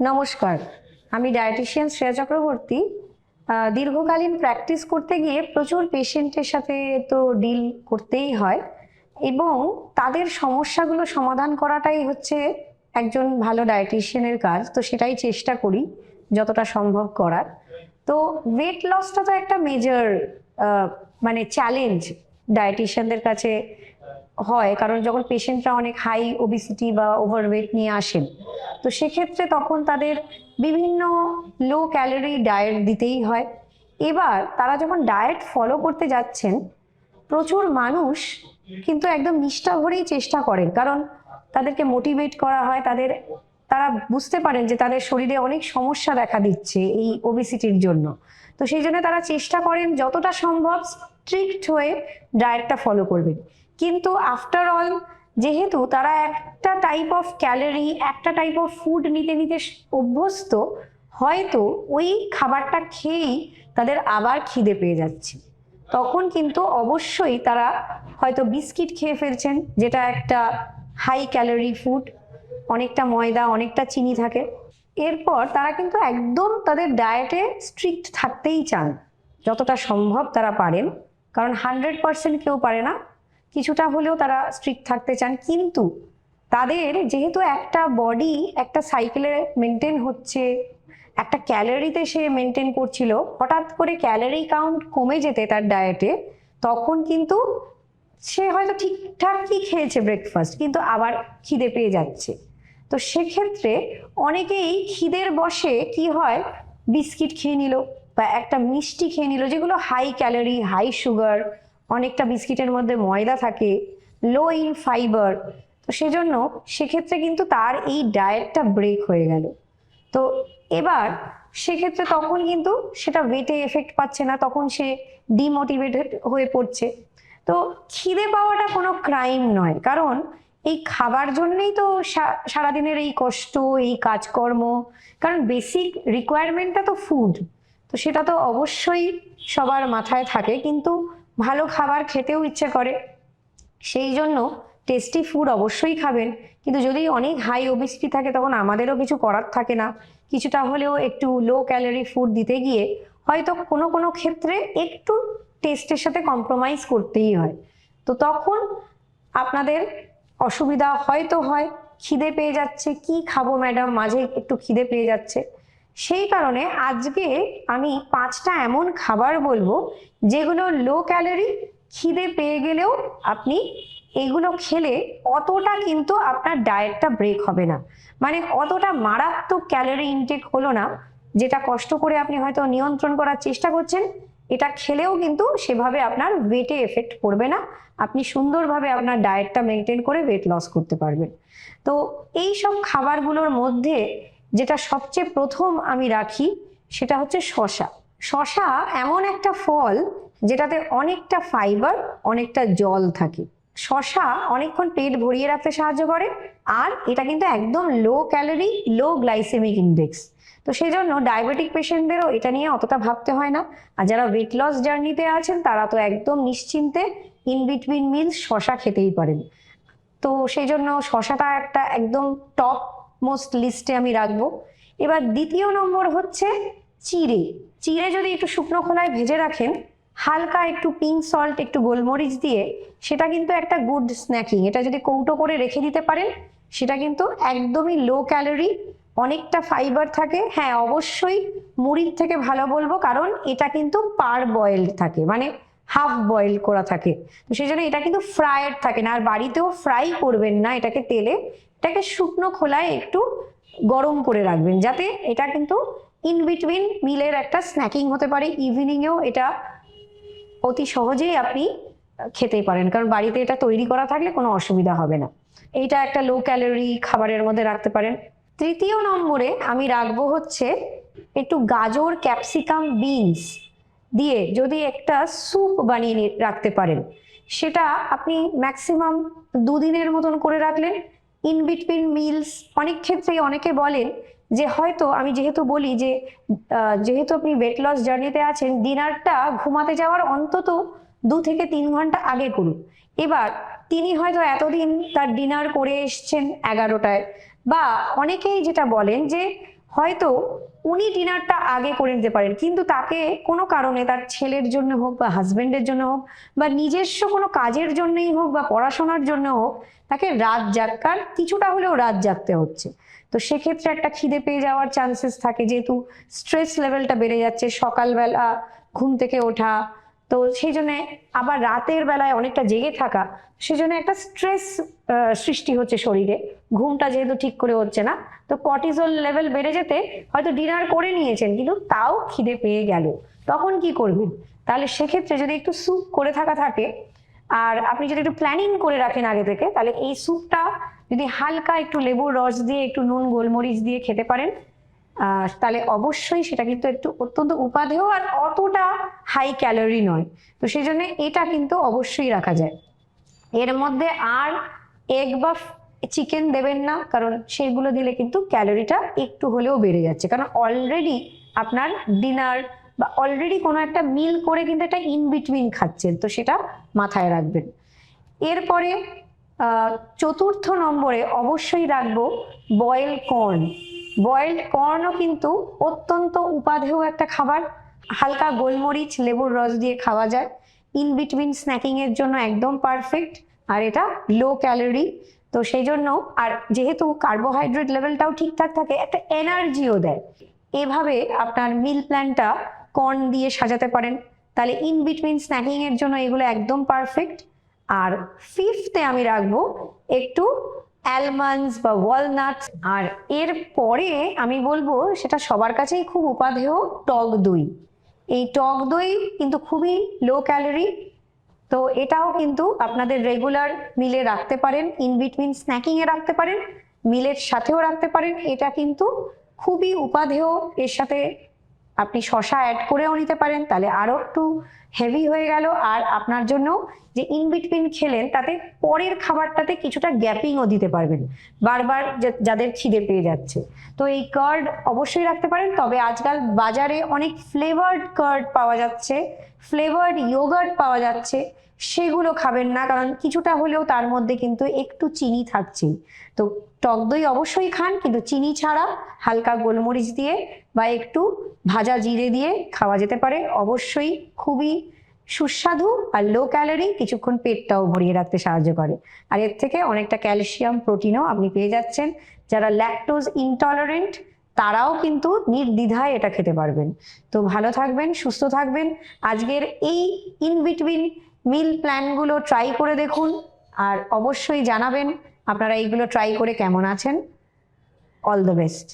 নমস্কার, আমি ডায়েটিশিয়ান শ্রেয়া চক্রবর্তী। দীর্ঘকালীন প্র্যাকটিস করতে গিয়ে প্রচুর পেশেন্টের সাথে তো ডিল করতেই হয় এবং তাদের সমস্যাগুলো সমাধান করাটাই হচ্ছে একজন ভালো ডায়েটিশিয়ানের কাজ। তো সেটাই চেষ্টা করি যতটা সম্ভব করার। তো ওয়েট লসটা তো একটা মেজর মানে চ্যালেঞ্জ ডায়েটিশিয়ানদের কাছে। হয়, কারণ যখন পেশেন্টরা অনেক হাই ওবিসিটি বা ওভারওয়েট নিয়ে আসেন, তো সেক্ষেত্রে তখন তাদের বিভিন্ন লো ক্যালোরি ডায়েট দিতেই হয়। এবার তারা যখন ডায়েট ফলো করতে যাচ্ছেন, প্রচুর মানুষ কিন্তু একদম নিষ্ঠা ভরেই চেষ্টা করেন, কারণ তাদেরকে মোটিভেট করা হয়, তাদের, তারা বুঝতে পারেন যে তাদের শরীরে অনেক সমস্যা দেখা দিচ্ছে এই ওবিসিটির জন্য। তো সেই জন্য তারা চেষ্টা করেন যতটা সম্ভব স্ট্রিক্ট হয়ে ডায়েটটা ফলো করবেন। কিন্তু আফটার অল যেহেতু তারা একটা টাইপ অফ ক্যালোরি একটা টাইপ অফ ফুড নিতে নিতে অভ্যস্ত, হয়তো ওই খাবারটা খেয়েই তাদের আবার খিদে পেয়ে যাচ্ছে। তখন কিন্তু অবশ্যই তারা হয়তো বিস্কিট খেয়ে ফেলছেন, যেটা একটা হাই ক্যালোরি ফুড অনেকটা ময়দা, অনেকটা চিনি থাকে। এরপর তারা কিন্তু একদম তাদের ডায়েটে স্ট্রিক্ট থাকতেই চান, যতটা সম্ভব তারা পারেন। কারণ হান্ড্রেড পার্সেন্ট কেউ পারে না। কিছুটা হলেও তারা স্ট্রিক্ট থাকতে চান। কিন্তু তাদের যেহেতু একটা বডি একটা সাইকেলে মেনটেন হচ্ছে, একটা ক্যালোরিতে সে মেনটেন করছিল, হঠাৎ করে ক্যালোরি কাউন্ট কমে যেতে তার ডায়েটে তখন কিন্তু সে হয়তো ঠিকঠাকই খেয়েছে ব্রেকফাস্ট কিন্তু আবার খিদে পেয়ে যাচ্ছে। তো সেক্ষেত্রে অনেকেই খিদের বসে কি হয়, বিস্কিট খেয়ে নিল বা একটা মিষ্টি খেয়ে নিল, যেগুলো হাই ক্যালোরি হাই সুগার অনেকটা বিস্কিটের মধ্যে ময়দা থাকে লো ইন ফাইবার তো সেজন্য সেক্ষেত্রে কিন্তু তার এই ডায়েটটা ব্রেক হয়ে গেল। তো এবার সেক্ষেত্রে তখন কিন্তু সেটা ওয়েটে এফেক্ট পাচ্ছে না, তখন সে ডিমোটিভেটেড হয়ে পড়ছে। তো খিদে পাওয়াটা কোনো ক্রাইম নয়, কারণ এই খাবার জন্যেই তো সারাদিনের এই কষ্ট, এই কাজকর্ম, কারণ বেসিক রিকোয়ারমেন্টটা তো ফুড তো সেটা তো অবশ্যই সবার মাথায় থাকে, কিন্তু ভালো খাবার খেতেও ইচ্ছে করে। সেই জন্য টেস্টি ফুড অবশ্যই খাবেন। কিন্তু যদি অনেক হাই ওবিসিটি থাকে, তখন আমাদেরও কিছু করার থাকে না। কিছুটা হলেও একটু লো ক্যালোরি ফুড দিতে গিয়ে হয়তো কোনো কোনো ক্ষেত্রে একটু টেস্টের সাথে কম্প্রোমাইজ করতেই হয়। তো তখন আপনাদের অসুবিধা হয়তো হয়, খিদে পেয়ে যাচ্ছে। কি খাব ম্যাডাম মাঝে একটু খিদে পেয়ে যাচ্ছে। সেই কারণে আজকে আমি পাঁচটা এমন খাবার বলব, যেগুলো লো ক্যালোরি খিদে পেয়ে গেলেও আপনি এগুলো খেলে অতটা কিন্তু আপনার ডায়েটটা ব্রেক হবে না। মানে অতটা মারাত্মক ক্যালোরি ইনটেক হলো না, যেটা কষ্ট করে আপনি হয়তো নিয়ন্ত্রণ করার চেষ্টা করছেন, এটা খেলেও কিন্তু সেভাবে আপনার ওয়েটে এফেক্ট পড়বে না। আপনি সুন্দরভাবে আপনার ডায়েটটা মেনটেন করে ওয়েট লস করতে পারবেন। তো এই সব খাবারগুলোর মধ্যে যেটা সবচেয়ে প্রথম আমি রাখি, সেটা হচ্ছে শশা শশা এমন একটা ফল যেটাতে অনেকটা ফাইবার অনেকটা জল থাকে। শশা অনেকক্ষণ পেট ভরিয়ে রাখতে সাহায্য করে, আর এটা কিন্তু একদম low calorie low glycemic index তো সেই জন্য ডায়াবেটিক পেশেন্টদেরও এটা নিয়ে অতটা ভাবতে হয় না। আর যারা ওয়েট লস জার্নিতে আছেন, তারা তো একদম নিশ্চিন্তে ইন বিটুইন মিলস শশা খেতেই পারেন। তো সেই জন্য শশাটা একটা একদম টপ মোস্ট লিস্টে আমি রাখব। এবার দ্বিতীয় নম্বর হচ্ছে চিড়ে। চিড়ে যদি একটু শুকনো খোলায় ভেজে রাখেন, হালকা একটু পিঙ্ক সল্ট একটু গোলমরিচ দিয়ে, সেটা কিন্তু একটা গুড স্ন্যাকিং এটা যদি কৌটো করে রেখে দিতে পারেন, সেটা কিন্তু একদমই লো ক্যালোরি অনেকটা ফাইবার থাকে। হ্যাঁ অবশ্যই মুড়ির থেকে ভালো বলব, কারণ এটা কিন্তু পার বয়েলড থাকে মানে হাফ বয়েল করা থাকে। তো সেই জন্য এটা কিন্তু ফ্রায়েড থাকে না, আর বাড়িতেও ফ্রাই করবেন না, এটাকে তেলে এটাকে শুকনো খোলায় একটু গরম করে রাখবেন, যাতে এটা কিন্তু ইন বিটুইন মিলের একটা স্ন্যাকিং হতে পারে। ইভিনিংয়েও এটা অতি সহজেই আপনি খেতে পারেন, কারণ বাড়িতে এটা তৈরি করা থাকলে কোনো অসুবিধা হবে না। এইটা একটা লো ক্যালোরি খাবারের মধ্যে রাখতে পারেন। তৃতীয় নম্বরে আমি রাখব হচ্ছে একটু গাজর ক্যাপসিকাম বিনস দিয়ে যদি একটা স্যুপ বানিয়ে রাখতে পারেন। সেটা আপনি ম্যাক্সিমাম দুদিনের মতন করে রাখলেন। ইন বিটুইন মিলস অনেক ক্ষেত্রেই অনেকে বলেন যে হয়তো আমি যেহেতু বলি যে যেহেতু আপনি ওয়েট লস জার্নিতে আছেন ডিনারটা ঘুমাতে যাওয়ার অন্তত দু থেকে তিন ঘণ্টা আগে করুন। এবার তিনি হয়তো এতদিন তার ডিনার করে এসছেন এগারোটায়, বা অনেকেই যেটা বলেন যে হয়তো উনি ডিনারটা আগে করে নিতে পারেন। কিন্তু তাকে কোনো কারণে তার ছেলের জন্য হোক বা হাজবেন্ডের জন্য হোক বা নিজস্ব কোনো কাজের জন্যই হোক বা পড়াশোনার জন্য হোক, তাকে রাত জাগকার, কিছুটা হলেও রাত জাগতে হচ্ছে। তো সেক্ষেত্রে একটা খিদে পেয়ে যাওয়ার চান্সেস থাকে, যেহেতু স্ট্রেস লেভেলটা বেড়ে যাচ্ছে সকালবেলা, ঘুম থেকে ওঠা তো সেই জন্য আবার রাতের বেলায় অনেকটা জেগে থাকা, সেই জন্য একটা স্ট্রেস সৃষ্টি হচ্ছে শরীরে। ঘুমটা যেহেতু ঠিক করে হচ্ছে না, তো কর্টিজল লেভেল বেড়ে যেতে হয়তো ডিনার করে নিয়েছেন, কিন্তু তাও খিদে পেয়ে গেল। তখন কি করবেন? তাহলে সেক্ষেত্রে যদি একটু স্যুপ করে থাকা থাকে, আর আপনি যদি একটু প্ল্যানিং করে রাখেন আগে থেকে, তাহলে এই স্যুপটা যদি হালকা একটু লেবুর রস দিয়ে, একটু নুন, গোলমরিচ দিয়ে খেতে পারেন। তাহলে অবশ্যই সেটা কিন্তু একটু অত্যন্ত উপাদেয় আর অতটা হাই ক্যালোরি নয়। তো সেই জন্য এটা কিন্তু অবশ্যই রাখা যায়। এর মধ্যে আর এগ বা চিকেন দেবেন না, কারণ সেগুলো দিলে কিন্তু ক্যালোরিটা একটু হলেও বেড়ে যাচ্ছে। কারণ অলরেডি আপনার ডিনার বা অলরেডি কোনো একটা মিল করে কিন্তু একটা ইন বিটুইন খাচ্ছেন, তো সেটা মাথায় রাখবেন। এরপরে চতুর্থ নম্বরে অবশ্যই রাখব বয়েল কর্ন বয়েলড কর্নও কিন্তু অত্যন্ত উপাদেয় একটা খাবার। হালকা গোলমরিচ, লেবুর রস দিয়ে খাওয়া যায়। ইন বিটুইন স্ন্যাকিং এর জন্য একদম পারফেক্ট আর এটা লো ক্যালোরি তো সেই জন্য, আর যেহেতু কার্বোহাইড্রেট লেভেলটাও ঠিকঠাক থাকে, একটা এনার্জিও দেয়। এভাবে আপনার মিল প্ল্যানটা কর্ন দিয়ে সাজাতে পারেন। তাহলে ইন বিটুইন স্ন্যাকিং এর জন্য এগুলো একদম পারফেক্ট আর ফিফথে আমি রাখব একটু অ্যালমন্ডস বা ওয়ালনাটস আর এর পরে আমি বলব, সেটা সবার কাছেই খুব উপাদেয়, টক দই। এই টক দই কিন্তু খুবই লো ক্যালোরি তো এটাও কিন্তু আপনাদের রেগুলার মিলে রাখতে পারেন ইন বিটুইন স্ন্যাকিং এ রাখতে পারেন মিলের সাথেও রাখতে পারেন, এটা কিন্তু খুবই উপাধেয় এর সাথে আপনি শশা অ্যাড করেও নিতে পারেন, তাহলে আরও একটু হেভি হয়ে গেল। আর আপনার জন্য যে ইন বিটুইন খেলেন, তাতে পরের খাবারটাতে কিছুটা গ্যাপিংও দিতে পারবেন। বারবার যাদের খিদে পেয়ে যাচ্ছে। তো এই কার্ড অবশ্যই রাখতে পারেন, তবে আজকাল বাজারে অনেক ফ্লেভার্ড কার্ড পাওয়া যাচ্ছে ফ্লেভার্ড ইয়োগার্ট পাওয়া যাচ্ছে। সেগুলো খাবেন না, কারণ কিছুটা হলেও তার মধ্যে কিন্তু একটু চিনি থাকছে তো টক দই অবশ্যই খান, কিন্তু চিনি ছাড়া হালকা গোলমরিচ দিয়ে বা একটু ভাজা জিরে দিয়ে খাওয়া যেতে পারে। অবশ্যই খুবই সুস্বাদু আর লো ক্যালোরি কিছুক্ষণ পেটটাও ভরিয়ে রাখতে সাহায্য করে। আর এর থেকে অনেকটা ক্যালসিয়াম প্রোটিনও আপনি পেয়ে যাচ্ছেন। যারা ল্যাকটোজ ইনটলারেন্ট তারাও কিন্তু নির্দ্বিধায় এটা খেতে পারবেন। তো ভালো থাকবেন, সুস্থ থাকবেন। আজকের এই ইন বিটুইন মিল প্ল্যানগুলো ট্রাই করে দেখুন আর অবশ্যই জানাবেন আপনারা এইগুলো ট্রাই করে কেমন আছেন। All the best